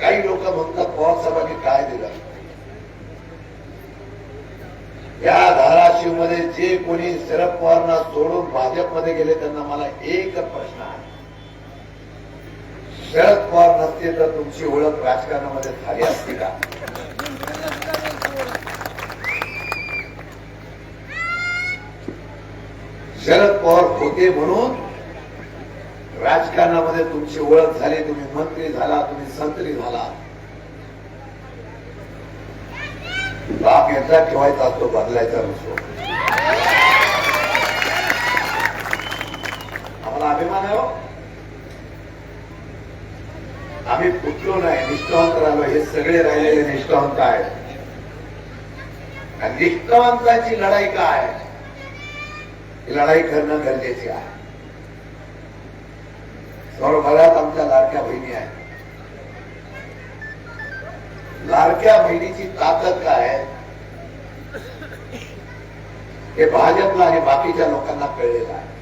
काही लोक म्हणतात पवार साहेबांनी काय दिलं? या धाराशिवमध्ये जे कोणी शरद पवारना सोडून भाजपमध्ये गेले त्यांना मला एक प्रश्न आहे. शरद पवार नसते तर तुमची ओळख राजकारणामध्ये झाली असती का? शरद पवार होते म्हणून राजकारणामध्ये तुमची ओळख झाली तुम्ही मंत्री झाला तुम्ही संत्री झाला. बाप यांचा ठेवायचा असतो बदलायचा नसतो. आम्हाला अभिमान आहे हो. आम्ही पुतलो नाही निष्ठावंत राहिलो हे सगळे राहिलेले निष्ठावंत आहेत. आणि निष्ठावंताची लढाई काय? ही लढाई करणं गरजेची आहे. समोर बऱ्याच आमच्या लाडक्या बहिणी आहेत लाडक्या बहिणीची ताकद काय हे भाजपला आणि बाकीच्या लोकांना कळलेलं आहे